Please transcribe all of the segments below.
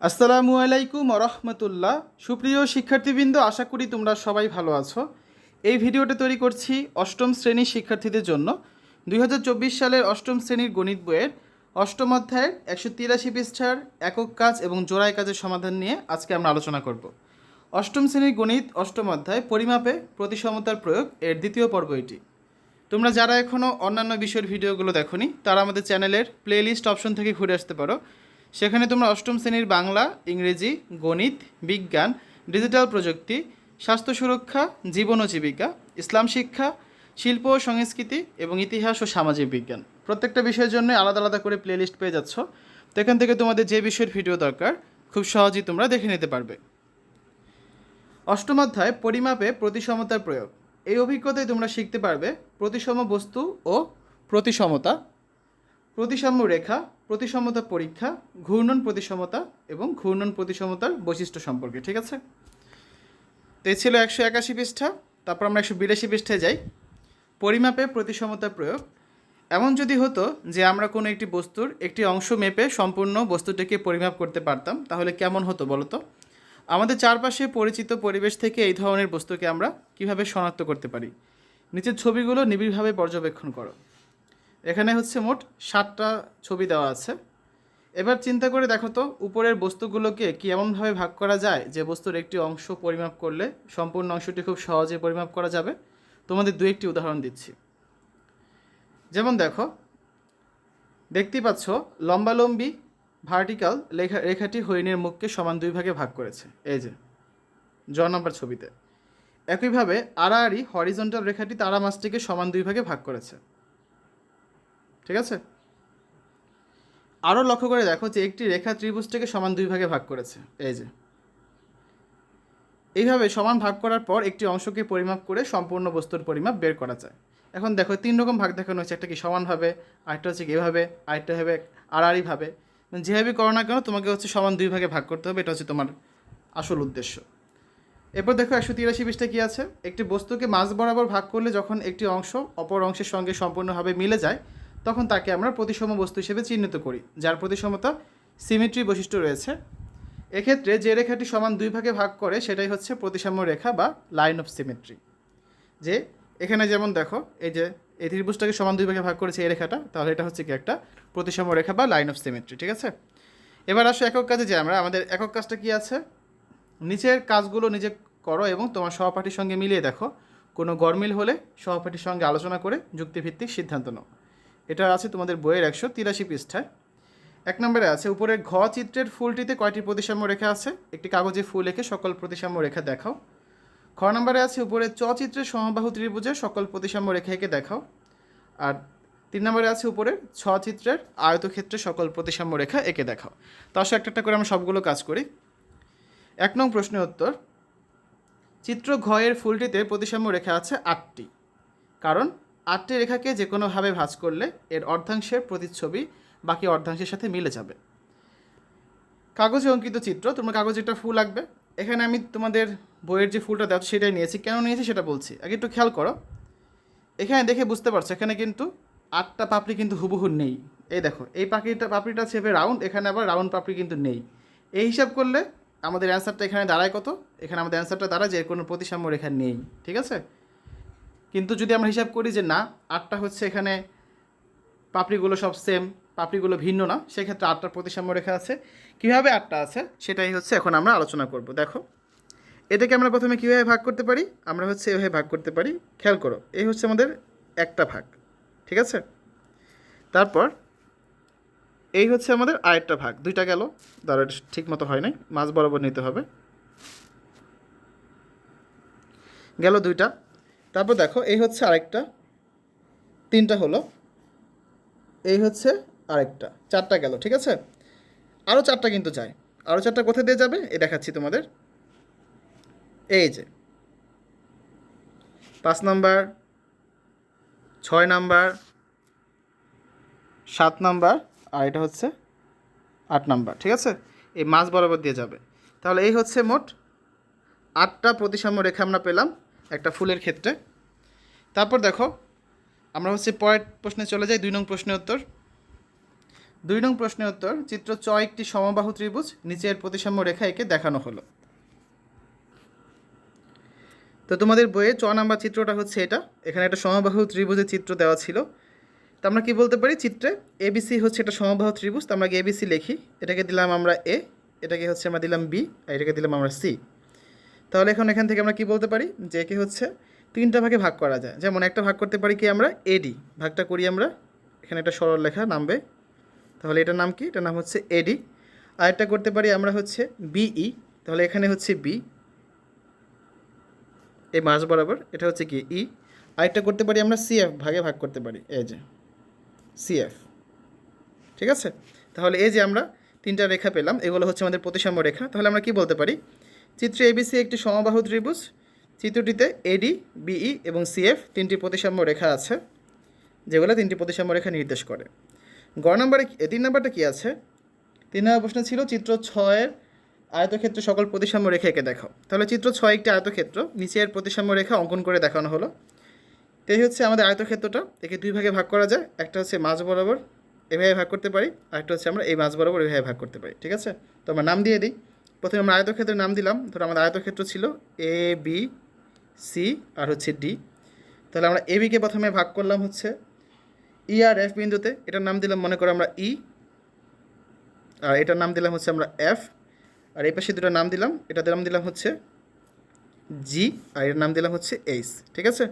আসসালামু আলাইকুম রহমতুল্লাহ সুপ্রিয় শিক্ষার্থীবৃন্দ, আশা করি তোমরা সবাই ভালো আছো। এই ভিডিওটা তৈরি করছি অষ্টম শ্রেণির শিক্ষার্থীদের জন্য। দুই হাজার চব্বিশ সালের অষ্টম শ্রেণির গণিত বইয়ের অষ্টম অধ্যায়ের একশো তিরাশি পৃষ্ঠার একক কাজ এবং জোড়ায় কাজের সমাধান নিয়ে আজকে আমরা আলোচনা করব। অষ্টম শ্রেণির গণিত অষ্টম অধ্যায় পরিমাপে প্রতিসমতার প্রয়োগ এর দ্বিতীয় পর্ব এটি। তোমরা যারা এখনও অন্যান্য বিষয়ের ভিডিওগুলো দেখোনি, তারা আমাদের চ্যানেলের প্লেলিস্ট অপশন থেকে ঘুরে আসতে পারো। সেখানে তোমরা অষ্টম শ্রেণির বাংলা, ইংরেজি, গণিত, বিজ্ঞান, ডিজিটাল প্রযুক্তি, স্বাস্থ্য সুরক্ষা, জীবন ও জীবিকা, ইসলাম শিক্ষা, শিল্প ও সংস্কৃতি এবং ইতিহাস ও সামাজিক বিজ্ঞান। প্রত্যেকটা বিষয়ের জন্য আলাদা আলাদা করে প্লেলিস্ট পেয়ে যাচ্ছ। তো এখান থেকে তোমাদের যে বিষয়ের ভিডিও দরকার, খুব সহজেই তোমরা দেখে নিতে পারবে। অষ্টম অধ্যায়, পরিমাপে প্রতিসমতার প্রয়োগ। এই অভিজ্ঞতায় তোমরা শিখতে পারবে প্রতিসম বস্তু ও প্রতিসমতা, প্রতিসাম্য রেখা প্রতিসমতা পরীক্ষা, ঘূর্ণন প্রতিসমতা এবং ঘূর্ণন প্রতিসমতার বৈশিষ্ট্য সম্পর্কে, ঠিক আছে? তো এই ছিল একশো একাশি পৃষ্ঠা, তারপর আমরা একশো বিরাশি পৃষ্ঠায় যাই। পরিমাপে প্রতিসমতার প্রয়োগ। এমন যদি হতো যে আমরা কোনো একটি বস্তুর একটি অংশ মেপে সম্পূর্ণ বস্তুটিকে পরিমাপ করতে পারতাম, তাহলে কেমন হতো বলো তো? আমাদের চারপাশে পরিচিত পরিবেশ থেকে এই ধরনের বস্তুকে আমরা কীভাবে শনাক্ত করতে পারি? নিচের ছবিগুলো নিবিড়ভাবে পর্যবেক্ষণ করো। এখানে হচ্ছে মোট সাতটা ছবি দেওয়া আছে। এবার চিন্তা করে দেখো তো, উপরের বস্তুগুলোকে কি এমনভাবে ভাগ করা যায় যে বস্তুর একটি অংশ পরিমাপ করলে সম্পূর্ণ অংশটি খুব সহজে পরিমাপ করা যাবে? তোমাদের দু একটি উদাহরণ দিচ্ছি। যেমন দেখো দেখতেই পাচ্ছ, লম্বালম্বি ভার্টিক্যাল লেখা রেখাটি হরিণের মুখকে সমান দুই ভাগে ভাগ করেছে। এই যে, জ নম্বর ছবিতে। একইভাবে আড়াআড়ি হরিজন্টাল রেখাটি তারা মাছটিকে সমান দুই ভাগে ভাগ করেছে। ঠিক আছে? আরও লক্ষ্য করে দেখো যে একটি রেখা ত্রিভুজটিকে সমান দুই ভাগে ভাগ করেছে। এই যে। এইভাবে সমান ভাগ করার পর একটি অংশকে পরিমাপ করে সম্পূর্ণ বস্তুর পরিমাপ বের করা যায়। এখন দেখো, তিন রকম ভাগ দেখানো হচ্ছে একটা কি সমানভাবে, আরেকটা হচ্ছে এভাবে, আরেকটা হবে আড়াআড়িভাবে। যেভাবে করো না কেন, তোমাকে হচ্ছে সমান দুই ভাগে ভাগ করতে হবে। এটা হচ্ছে তোমার আসল উদ্দেশ্য। এরপর দেখো, একশো তিরাশি পৃষ্ঠা কী আছে? একটি বস্তুকে মাঝ বরাবর ভাগ করলে যখন একটি অংশ অপর অংশের সঙ্গে সম্পূর্ণভাবে মিলে যায় তখন তাকে আমরা প্রতিসম বস্তু হিসেবে চিহ্নিত করি, যার প্রতিসমতা সিমেট্রি বৈশিষ্ট্য রয়েছে। এক্ষেত্রে যে রেখাটি সমান দুই ভাগে ভাগ করে, সেটাই হচ্ছে প্রতিসাম্য রেখা বা লাইন অফ সিমেট্রি। যে এখানে যেমন দেখো, এই যে এই ত্রিভুজটাকে সমান দুই ভাগে ভাগ করেছে এই রেখাটা, তাহলে এটা হচ্ছে কি একটা প্রতিসাম্য রেখা বা লাইন অফ সিমেট্রি, ঠিক আছে? এবার আসো একক কাজে যে আমরা। আমাদের একক কাজটা কি আছে? নিচের কাজগুলো নিজে করো এবং তোমার সহপাঠীর সঙ্গে মিলিয়ে দেখো। কোনো গরমিল হলে সহপাঠীর সঙ্গে আলোচনা করে যুক্তিভিত্তিক সিদ্ধান্ত নাও। এটা আছে তোমাদের বইয়ের একশো তিরাশি পৃষ্ঠায়। এক নম্বরে আছে, উপরে ঘ চিত্রের ফুলটিতে কয়টি প্রতিসাম্য রেখা আছে? একটি কাগজে ফুল এঁকে সকল প্রতিসাম্য রেখা দেখাও। খ নম্বরে আছে, উপরে চ চিত্রের সমবাহু ত্রিভুজের সকল প্রতিসাম্য রেখা এঁকে দেখাও। আর তিন নম্বরে আছে, উপরে ছ চিত্রের আয়তক্ষেত্রে সকল প্রতিসাম্য রেখা এঁকে দেখাও। তো আসলে একটা একটা করে আমরা সবগুলো কাজ করি। এক নং প্রশ্নের উত্তর, চিত্র ঘ এর ফুলটিতে প্রতিসাম্য রেখা আছে আটটি। কারণ আটটি রেখাকে যে কোনোভাবে ভাঁজ করলে এর অর্ধাংশের প্রতিচ্ছবি বাকি অর্ধাংশের সাথে মিলে যাবে। কাগজে অঙ্কিত চিত্র, তোমার কাগজে একটা ফুল আঁকবে। এখানে আমি তোমাদের বইয়ের যে ফুলটা দেওয়া সেটাই নিয়েছি। কেন নিয়েছি সেটা বলছি। আগে একটু খেয়াল করো। এখানে দেখে বুঝতে পারছ, এখানে কিন্তু আটটা পাপড়ি কিন্তু হুবহু নেই। এই দেখো, এই পাখিটা পাপড়িটা আছে রাউন্ড এখানে আবার রাউন্ড পাপড়ি কিন্তু নেই। এই হিসাব করলে আমাদের অ্যান্সারটা এখানে দাঁড়ায় কত? এখানে আমাদের অ্যান্সারটা দাঁড়ায় যে কোনো প্রতিসাম্য রেখা নেই। ঠিক আছে? কিন্তু যদি আমরা হিসাব করি যে না, আটটা হচ্ছে এখানে পাপড়িগুলো সব সেম পাপড়িগুলো ভিন্ন না, সেক্ষেত্রে আটটার প্রতিসাম্য রেখা আছে। কীভাবে আটটা আছে? সেটাই হচ্ছে এখন আমরা আলোচনা করব। দেখো, এটাকে আমরা প্রথমে কীভাবে ভাগ করতে পারি? আমরা হচ্ছে এভাবে ভাগ করতে পারি। খেয়াল করো, এই হচ্ছে আমাদের একটা ভাগ, ঠিক আছে? তারপর এই হচ্ছে আমাদের আরেকটা ভাগ, দুইটা গেল। ধরো এটা ঠিক মতো হয় নাই মাছ বরাবর নিতে হবে। গেল দুইটা। তারপর দেখো, এই হচ্ছে আরেকটা। তিনটা হলো। এই হচ্ছে আরেকটা। চারটা গেল, ঠিক আছে? আরও চারটা কিন্তু যায়। আরও চারটা কোথায় দিয়ে যাবে? এ দেখাচ্ছি তোমাদের। এই যে। পাঁচ নাম্বার, ছয় নাম্বার, সাত নাম্বার, আর এটা হচ্ছে আট নাম্বার, ঠিক আছে? এই মাছ বরাবর দিয়ে যাবে। তাহলে এই হচ্ছে মোট আটটা প্রতিসাম্য রেখা আমরা পেলাম। একটা ফুলের ক্ষেত্রে। তারপর দেখো, আমরা হচ্ছে পরের প্রশ্নে চলে যাই, দুই নং প্রশ্নের উত্তর। দুই নং প্রশ্নের উত্তর, চিত্র চ একটি সমবাহু ত্রিভুজ, নিচের প্রতিসাম্য রেখা একে দেখানো হলো। তো তোমাদের বইয়ে চ নাম্বার চিত্রটা হচ্ছে এটা, এখানে একটা সমবাহু ত্রিভুজের চিত্র দেওয়া ছিল। তো আমরা কি বলতে পারি, চিত্রে এবিসি হচ্ছে একটা সমবাহু ত্রিভুজ, তো আমরা এবিসি লিখি, এটাকে দিলাম আমরা এ, এটাকে হচ্ছে আমরা দিলাম বি, আর এটাকে দিলাম আমরা সি। তাহলে এখন এখান থেকে আমরা কি বলতে পারি? যে একে হচ্ছে? তিনটা ভাগে ভাগ করা যায়। যেমন একটা ভাগ করতে পারি কি আমরা? এডি ভাগটা করি আমরা, এখানে একটা সরল লেখা নামবে। তাহলে এটার নাম কি? এটার নাম হচ্ছে এডি আর একটা করতে পারি আমরা হচ্ছে বিই তাহলে এখানে হচ্ছে বি এই মাস বরাবর, এটা হচ্ছে কি? ই আরেকটা করতে পারি আমরা সিএফ ভাগে ভাগ করতে পারি। এই যে সিএফ ঠিক আছে? তাহলে এই যে আমরা তিনটা রেখা পেলাম, এগুলো হচ্ছে আমাদের প্রতিসাম্য রেখা। তাহলে আমরা কি বলতে পারি? চিত্রে এবিসি একটি সমবাহু ত্রিভুজ। চিত্রটিতে এডি বিই এবং সিএফ তিনটি প্রতিসাম্য রেখা আছে, যেগুলো তিনটি প্রতিসাম্য রেখা নির্দেশ করে। গ নম্বরে তিন নম্বরটা কী আছে? তিন নম্বর প্রশ্ন ছিল, চিত্র ছয়ের আয়তক্ষেত্র সকল প্রতিসাম্য রেখা এঁকে দেখাও। তাহলে চিত্র ছয় একটি আয়তক্ষেত্র নিচের প্রতিসাম্য রেখা অঙ্কন করে দেখানো হলো। এই হচ্ছে আমাদের আয়তক্ষেত্রটা, একে দুই ভাগে ভাগ করা যায়, একটা হচ্ছে মাঝ বরাবর এভাবে ভাগ করতে পারি, আরেকটা হচ্ছে আমরা এই মাঝ বরাবর এভাবে ভাগ করতে পারি, ঠিক আছে? তো আমরা নাম দিয়ে দিই। প্রথমে আমরা আয়তক্ষেত্রের নাম দিলাম, ধরো আমাদের আয়তক্ষেত্র ছিল এ বি সি আর হচ্ছে ডি তাহলে আমরা এ বিকে প্রথমে ভাগ করলাম হচ্ছে ই আর এফ বিন্দুতে, এটার নাম দিলাম মনে করো আমরা ই আর এটার নাম দিলাম হচ্ছে আমরা এফ আর এই পাশে দুটো নাম দিলাম এটা নাম দিলাম হচ্ছে জি আর এর নাম দিলাম হচ্ছে এইচ ঠিক আছে?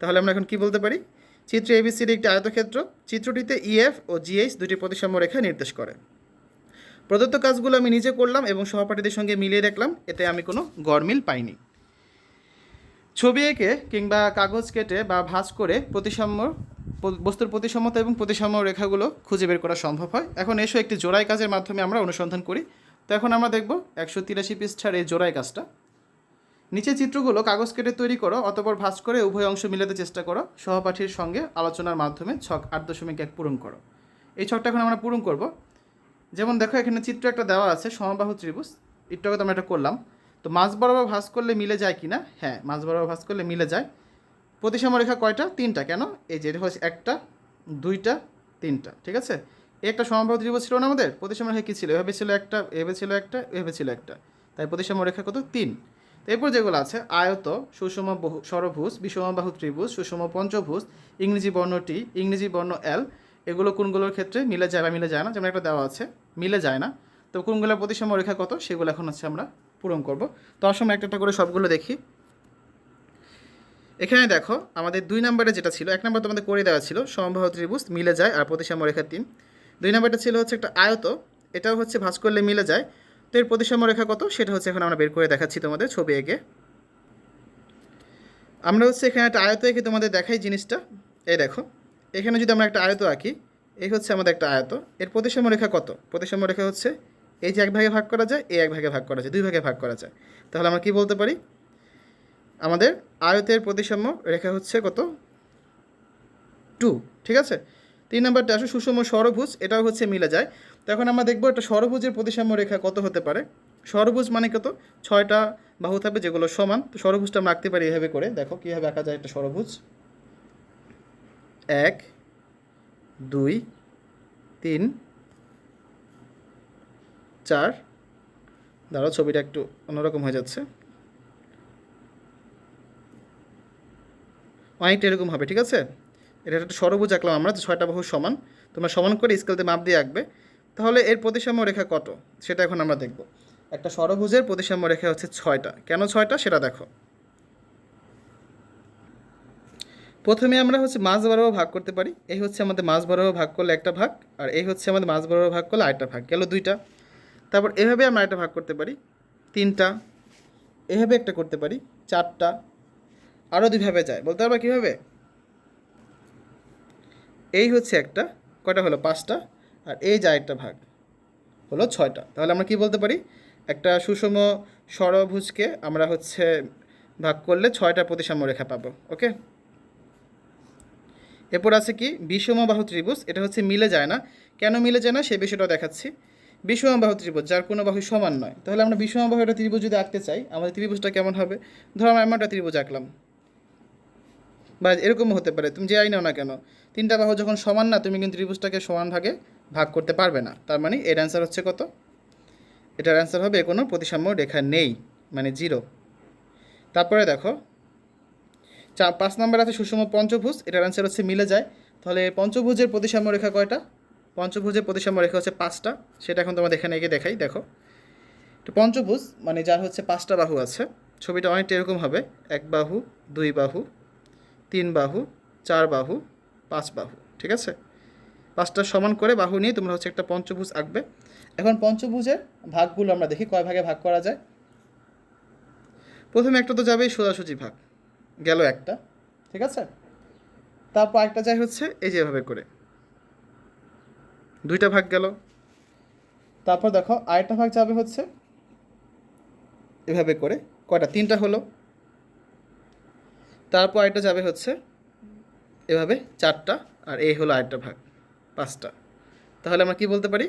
তাহলে আমরা এখন কি বলতে পারি? চিত্র এবিসির একটি আয়তক্ষেত্র, চিত্রটিতে ইএফ ও জিএইচ দুটি প্রতিসাম্য রেখা নির্দেশ করে। প্রদত্ত কাজগুলো আমি নিজে করলাম এবং সহপাঠীদের সঙ্গে মিলিয়ে দেখলাম, এতে আমি কোনো গরমিল পাইনি। ছবি এঁকে কিংবা কাগজ কেটে বা ভাঁজ করে প্রতিসাম্য, বস্তুর প্রতিসাম্যতা এবং প্রতিসাম্য রেখাগুলো খুঁজে বের করা সম্ভব হয়। এখন এসো একটি জোড়াই কাজের মাধ্যমে আমরা অনুসন্ধান করি। তো এখন আমরা দেখব একশো তিরাশি পৃষ্ঠার এই জোড়াই কাজটা। নিচে চিত্রগুলো কাগজ কেটে তৈরি করো অতপর ভাঁজ করে উভয় অংশ মিলাতে চেষ্টা করো। সহপাঠীর সঙ্গে আলোচনার মাধ্যমে ছক আট দশমিক এক পূরণ করো। এই ছকটা এখন আমরা পূরণ করব। যেমন দেখো, এখানে চিত্র একটা দেওয়া আছে, সমবাহু ত্রিভুজ। একটু তো আমরা এটা করলাম। তো মাঝ বরাবর ভাঁজ করলে মিলে যায় কি না? হ্যাঁ মাঝ বরাবর ভাঁজ করলে মিলে যায়। প্রতিসম রেখা কয়টা? তিনটা। কেন? এই যে এটা হচ্ছে একটা, দুইটা, তিনটা। ঠিক আছে? একটা সমবাহু ত্রিভুজ ছিল না আমাদের? প্রতিসম রেখা কী ছিল? এভাবে ছিল একটা, এভাবে ছিল একটা, এভাবে ছিল একটা। তাই প্রতিসম রেখা কত? তিন। এরপর যেগুলো আছে, আয়ত, সুষম বহু, সরভুজ, বিষমবাহু ত্রিভুজ, সুষম পঞ্চভুজ, ইংরেজি বর্ণ টি, ইংরেজি বর্ণ এল এগুলো কোনগুলোর ক্ষেত্রে মিলে যায় বা মিলে যায় না? যেমন একটা দেওয়া আছে, মিলে যায় না। তো কোনগুলোর প্রতিসম রেখা কত? সেগুলো এখন হচ্ছে আমরা পূরণ করব। তো অসময় একটা একটা করে সবগুলো দেখি। এখানে দেখো, আমাদের দুই নম্বরে যেটা ছিল, এক নম্বর তোমাদের করে দেওয়া ছিল, সমবাহু ত্রিভুজ মিলে যায় আর প্রতিসাম্য রেখা তিন। দুই নম্বরটা ছিল হচ্ছে একটা আয়ত, এটাও হচ্ছে ভাঁজ করলে মিলে যায়। তো এর প্রতিসাম্য রেখা কত? সেটা হচ্ছে এখন আমরা বের করে দেখাচ্ছি তোমাদের ছবি এঁকে। আমরা হচ্ছে এখানে একটা আয়ত এঁকে তোমাদের দেখাই জিনিসটা। এই দেখো এখানে যদি আমরা একটা আয়ত আঁকি, এই হচ্ছে আমাদের একটা আয়ত। এর প্রতিসাম্য রেখা কত? প্রতিসাম্য রেখা হচ্ছে এই যে এক ভাগে ভাগ করা যায়, এই এক ভাগে ভাগ করা যায়, দুই ভাগে ভাগ করা যায়। তাহলে আমরা কি বলতে পারি? আমাদের আয়তের প্রতিসাম্য রেখা হচ্ছে কত? টু, ঠিক আছে? তিন নম্বরটা আসো, সুষম ষড়ভুজ এটাও হচ্ছে মিলে যায়। তো এখন আমরা দেখব একটা ষড়ভুজের প্রতিসাম্য রেখা কত হতে পারে। ষড়ভুজ মানে কত? ছয়টা বাহু থাকবে যেগুলো সমান। তো সরভুজটা আমরা আঁকতে পারি এভাবে করে। দেখো কীভাবে আঁকা যায় একটা ষড়ভুজ এক, দুই, তিন, চার। দাঁড়াও, ছবিটা একটু অন্যরকম হয়ে যাচ্ছে। অনেকটা এরকম হবে, ঠিক আছে? এটা একটা সরবুজ আঁকলাম আমরা ছয়টা বাহু সমান। তোমরা সমান করে স্কেলতে মাপ দিয়ে আঁকবে। তাহলে এর প্রতিসাম্য রেখা কত? সেটা এখন আমরা দেখব। একটা সরভুজের প্রতিসাম্য রেখা হচ্ছে ছয়টা। কেন ছয়টা? সেটা দেখো। প্রথমে আমরা হচ্ছে মাছ বরাবর ভাগ করতে পারি। এই হচ্ছে আমাদের মাছ বরাবর ভাগ করলে একটা ভাগ, আর এই হচ্ছে আমাদের মাছ বরাবর ভাগ করলে আরেকটা ভাগ। গেল দুইটা। তারপর এভাবে আমরা একটা ভাগ করতে পারি। তিনটা। এভাবে একটা করতে পারি। চারটা। আরও দুইভাবে যায়। বলতে পারবা কীভাবে? এই হচ্ছে একটা। কয়টা হলো? পাঁচটা। আর এই যা একটা ভাগ হলো ছয়টা। তাহলে আমরা কি বলতে পারি? একটা সুষম ষড়ভুজকে আমরা হচ্ছে ভাগ করলে ছয়টা প্রতিসাম্য রেখা পাবো। ওকে? এরপর আছে কি বিষমবাহু ত্রিভুজ, এটা হচ্ছে মিলে যায় না। কেন মিলে যায় না? সেই বিষয়টা দেখাচ্ছি। বিষমবাহু ত্রিভুজ, যার কোনো বাহু সমান নয়। তাহলে আমরা বিষমবাহু একটা ত্রিভুজ যদি আঁকতে চাই, আমাদের ত্রিভুজটা কেমন হবে? ধরো আমরা একটা ত্রিভুজ আঁকলাম। বা এরকমও হতে পারে, তুমি যে আই নাও না কেন, তিনটা বাহু যখন সমান না, তুমি কিন্তু ত্রিভুজটাকে সমান ভাগে ভাগ করতে পারবে না। তার মানে এর অ্যান্সার হচ্ছে কত? এটার অ্যান্সার হবে, কোনো প্রতিসাম্য রেখা নেই মানে জিরো তারপরে দেখো চা পাঁচ নম্বর আছে সুষম পঞ্চভুজ, এটার অ্যান্সার হচ্ছে মিলে যায়। তাহলে পঞ্চভুজের প্রতিসাম্য রেখা কয়টা? পঞ্চভুজের প্রতিসাম্য রেখা হচ্ছে পাঁচটা। সেটা এখন তোমাদের এখানে এগিয়ে দেখাই, দেখো। তো পঞ্চভুজ মানে যার হচ্ছে পাঁচটা বাহু আছে, ছবিটা অনেকটা এরকম হবে। এক বাহু, দুই বাহু, তিন বাহু, চার বাহু, পাঁচ বাহু, ঠিক আছে? পাঁচটা সমান করে বাহু নিয়ে তোমরা হচ্ছে একটা পঞ্চভুজ আঁকবে। এখন পঞ্চভুজের ভাগগুলো আমরা দেখি, কয় ভাগে ভাগ করা যায়? প্রথমে একটা তো যাবেই সোজাসুজি ভাগ। গেল একটা, ঠিক আছে? তারপর একটা যায় হচ্ছে এই যে এভাবে করে। দুইটা ভাগ গেল। তারপর দেখো আরেকটা ভাগ যাবে হচ্ছে এভাবে করে, কয়টা? তিনটা হলো। তারপর আরেকটা যাবে হচ্ছে এভাবে চারটা, আর এই হলো আরেকটা ভাগ, পাঁচটা। তাহলে আমরা কি বলতে পারি?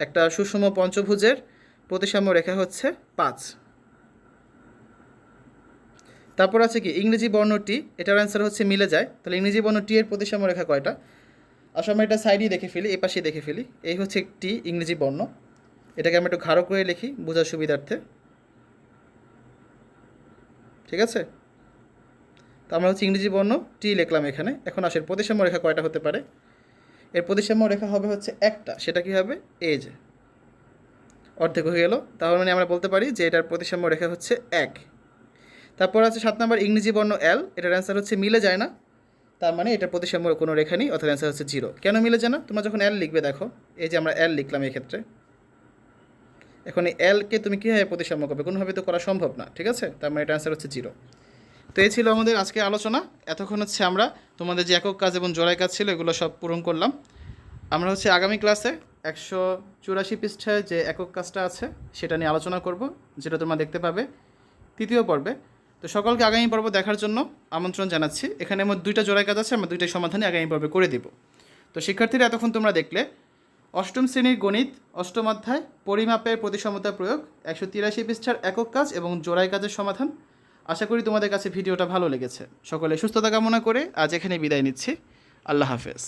একটা সুষম পঞ্চভুজের প্রতিসাম্য রেখা হচ্ছে পাঁচ। তারপর আছে কি, ইংরেজি বর্ণ টি এটার অ্যান্সার হচ্ছে মিলে যায়। তাহলে ইংরেজি বর্ণ টি এর প্রতিসাম্য রেখা কয়টা? আসলে আমরা এটা সাইডেই দেখে ফেলি এই পাশেই দেখে ফেলি। এই হচ্ছে একটি ইংরেজি বর্ণ। এটাকে আমরা একটু ঘাড়ো করে লিখি, বোঝার সুবিধার্থে। ঠিক আছে? তো আমরা হচ্ছে ইংরেজি বর্ণ টি লিখলাম এখানে। এখন আসের প্রতিসাম্য রেখা কয়টা হতে পারে? এর প্রতিসাম্য রেখা হবে হচ্ছে একটা। সেটা কি হবে? এজ অর্ধেক হয়ে গেল। তাহলে মানে আমরা বলতে পারি যে এটার প্রতিসাম্য রেখা হচ্ছে এক। তারপর আছে সাত নম্বর ইংরেজি বর্ণ এল এটার অ্যান্সার হচ্ছে মিলে যায় না। তার মানে এটার প্রতিসাম্য কোনো রেখা নেই, অর্থাৎ অ্যান্সার হচ্ছে জিরো কেন মিলে যায় না? তোমরা যখন এল লিখবে দেখো, এই যে আমরা এল লিখলাম এই ক্ষেত্রে এখন এই এলকে তুমি কীভাবে প্রতিসাম্য করবে? কোনোভাবে তো করা সম্ভব না, ঠিক আছে? তার মানে এটা অ্যান্সার হচ্ছে জিরো তো এই ছিল আমাদের আজকে আলোচনা। এতক্ষণ হচ্ছে আমরা তোমাদের যে একক কাজ এবং জোড়াই কাজ ছিল, এগুলো সব পূরণ করলাম। আমরা হচ্ছে আগামী ক্লাসে একশো চুরাশি পৃষ্ঠায় যে একক কাজটা আছে, সেটা নিয়ে আলোচনা করব, যেটা তোমরা দেখতে পাবে। তৃতীয় পর্বে তো সকলকে আগামী পর্ব দেখার জন্য আমন্ত্রণ জানাচ্ছি। এখানে আমার দুইটা জোড়াই কাজ আছে, আমরা দুইটাই সমাধানে আগামী পর্বে করে দিব। তো শিক্ষার্থীরা, এতক্ষণ তোমরা দেখলে, অষ্টম শ্রেণির গণিত, অষ্টম অধ্যায়, পরিমাপের প্রতিসমতা প্রয়োগ, একশো তিরাশি পৃষ্ঠার একক কাজ এবং জোড়াই কাজের সমাধান। আশা করি তোমাদের কাছে ভিডিওটা ভালো লেগেছে। সকলে সুস্থতা কামনা করে আজ এখানে বিদায় নিচ্ছি। আল্লাহ হাফেজ।